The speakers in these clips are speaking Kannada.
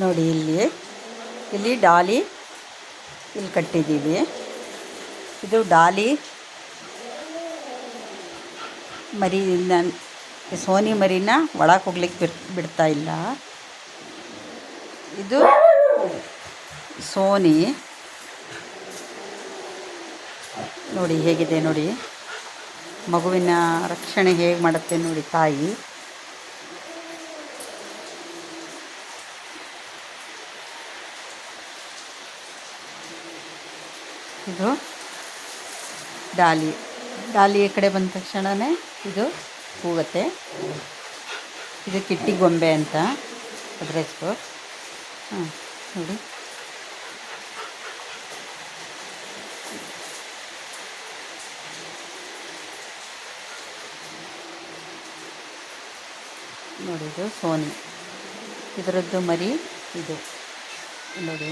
ನೋಡಿ ಇಲ್ಲಿ. ಇಲ್ಲಿ ಡಾಲಿ ಇಲ್ಲಿ ಕಟ್ಟಿದ್ದೀವಿ. ಇದು ಡಾಲಿ, ಮರಿ ಸೋನಿ ಮರಿನ ಒಳಗೆ ಹೋಗ್ಲಿಕ್ಕೆ ಬಿಡ್ ಬಿಡ್ತಾ ಇಲ್ಲ. ಇದು ಸೋನಿ. ನೋಡಿ ಹೇಗಿದೆ ನೋಡಿ. ಮಗುವಿನ ರಕ್ಷಣೆ ಹೇಗೆ ಮಾಡುತ್ತೆ ನೋಡಿ ತಾಯಿ. ಇದು ಡಾಲಿ. ಡಾಲಿ ಈ ಕಡೆ ಬಂದ ತಕ್ಷಣವೇ ಇದು ಕೂಗುತ್ತೆ. ಇದು ಕಿಟ್ಟಿ ಗೊಂಬೆ ಅಂತ ಅದ್ರ ಹೆಸರು. ಹಾಂ, ನೋಡಿ. ನೋಡಿ ಇದು ಸೋನಿ. ಇದರದ್ದು ಮರಿ ಇದು. ನೋಡಿ,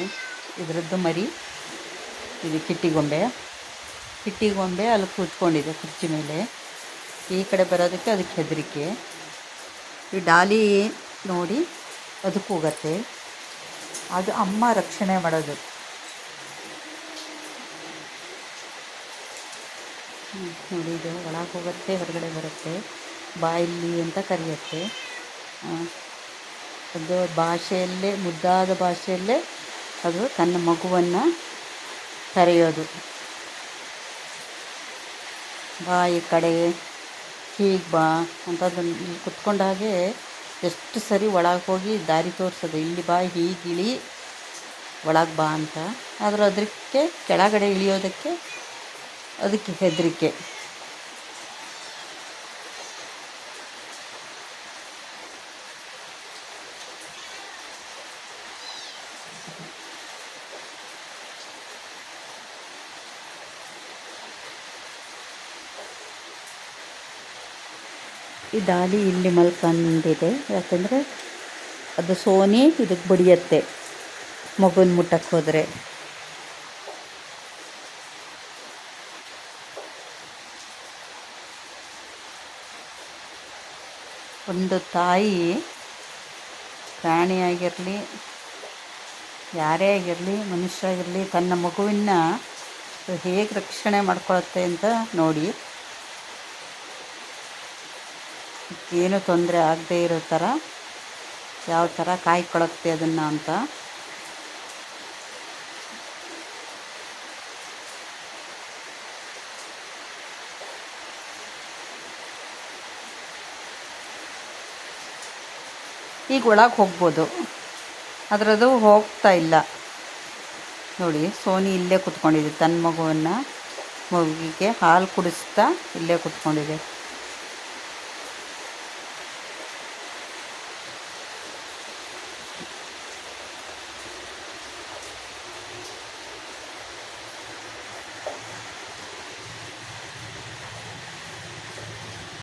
ಇದರದ್ದು ಮರಿ ಇದು ಕಿಟ್ಟಿ ಗೊಂಬೆ. ಕಿಟ್ಟಿ ಗೊಂಬೆ ಅಲ್ಲಿ ಕೂತ್ಕೊಂಡಿದೆ ಕುರ್ಚಿ ಮೇಲೆ. ಈ ಕಡೆ ಬರೋದಕ್ಕೆ ಅದಕ್ಕೆ ಹೆದರಿಕೆ. ಈ ಡಾಲಿ ನೋಡಿ ಅದಕ್ಕೆ ಹೋಗತ್ತೆ. ಅದು ಅಮ್ಮ ರಕ್ಷಣೆ ಮಾಡೋದು. ನೋಡಿ ಇದು ಒಳಗೆ ಹೋಗುತ್ತೆ, ಹೊರಗಡೆ ಬರುತ್ತೆ. ಬಾಯಿಲಿ ಅಂತ ಕರೆಯುತ್ತೆ. ಅದು ಭಾಷೆಯಲ್ಲೇ, ಮುದ್ದಾದ ಭಾಷೆಯಲ್ಲೇ ಅದು ತನ್ನ ಮಗುವನ್ನು ಕರೆಯೋದು. ಬಾ ಈ ಕಡೆ, ಹೀಗೆ ಬಾ ಅಂತ ಇಲ್ಲಿ ಕುತ್ಕೊಂಡ ಹಾಗೆ ಎಷ್ಟು ಸರಿ ಒಳಗೆ ಹೋಗಿ ದಾರಿ ತೋರಿಸೋದು. ಇಲ್ಲಿ ಬಾ, ಹೀಗೆ ಇಳಿ, ಒಳಗೆ ಬಾ ಅಂತ. ಆದ್ರೆ ಅದಕ್ಕೆ ಕೆಳಗಡೆ ಇಳಿಯೋದಕ್ಕೆ, ಅದಕ್ಕೆ ಹೆದರಿಕೆ. ಈ ದಾಲಿ ಇಲ್ಲಿ ಮಲ್ಕೊಂಡಿದೆ. ಯಾಕಂದರೆ ಅದು ಸೋನಿ ಇದಕ್ಕೆ ಬಡಿಯತ್ತೆ ಮಗುನ ಮುಟ್ಟಕ್ಕೆ ಹೋದರೆ. ಒಂದು ತಾಯಿ ಪ್ರಾಣಿಯಾಗಿರಲಿ ಯಾರೇ ಆಗಿರಲಿ, ಮನುಷ್ಯ ಆಗಿರಲಿ, ತನ್ನ ಮಗುವಿನ ಹೇಗೆ ರಕ್ಷಣೆ ಮಾಡ್ಕೊಳತ್ತೆ ಅಂತ ನೋಡಿ. ಏನು ತೊಂದರೆ ಆಗದೇ ಇರೋ ಥರ ಯಾವ ಥರ ಕಾಯ್ಕೊಳತ್ತೆ ಅದನ್ನು ಅಂತ. ಈಗ ಒಳಗೆ ಹೋಗ್ಬೋದು. ಅದರದು ಹೋಗ್ತಾ ಇಲ್ಲ. ನೋಡಿ, ಸೋನಿ ಇಲ್ಲೇ ಕುತ್ಕೊಂಡಿದೆ. ತನ್ನ ಮಗುವನ್ನು ಮಗುವಿಗೆ ಹಾಲು ಕುಡಿಸ್ತಾ ಇಲ್ಲೇ ಕುತ್ಕೊಂಡಿದೆ.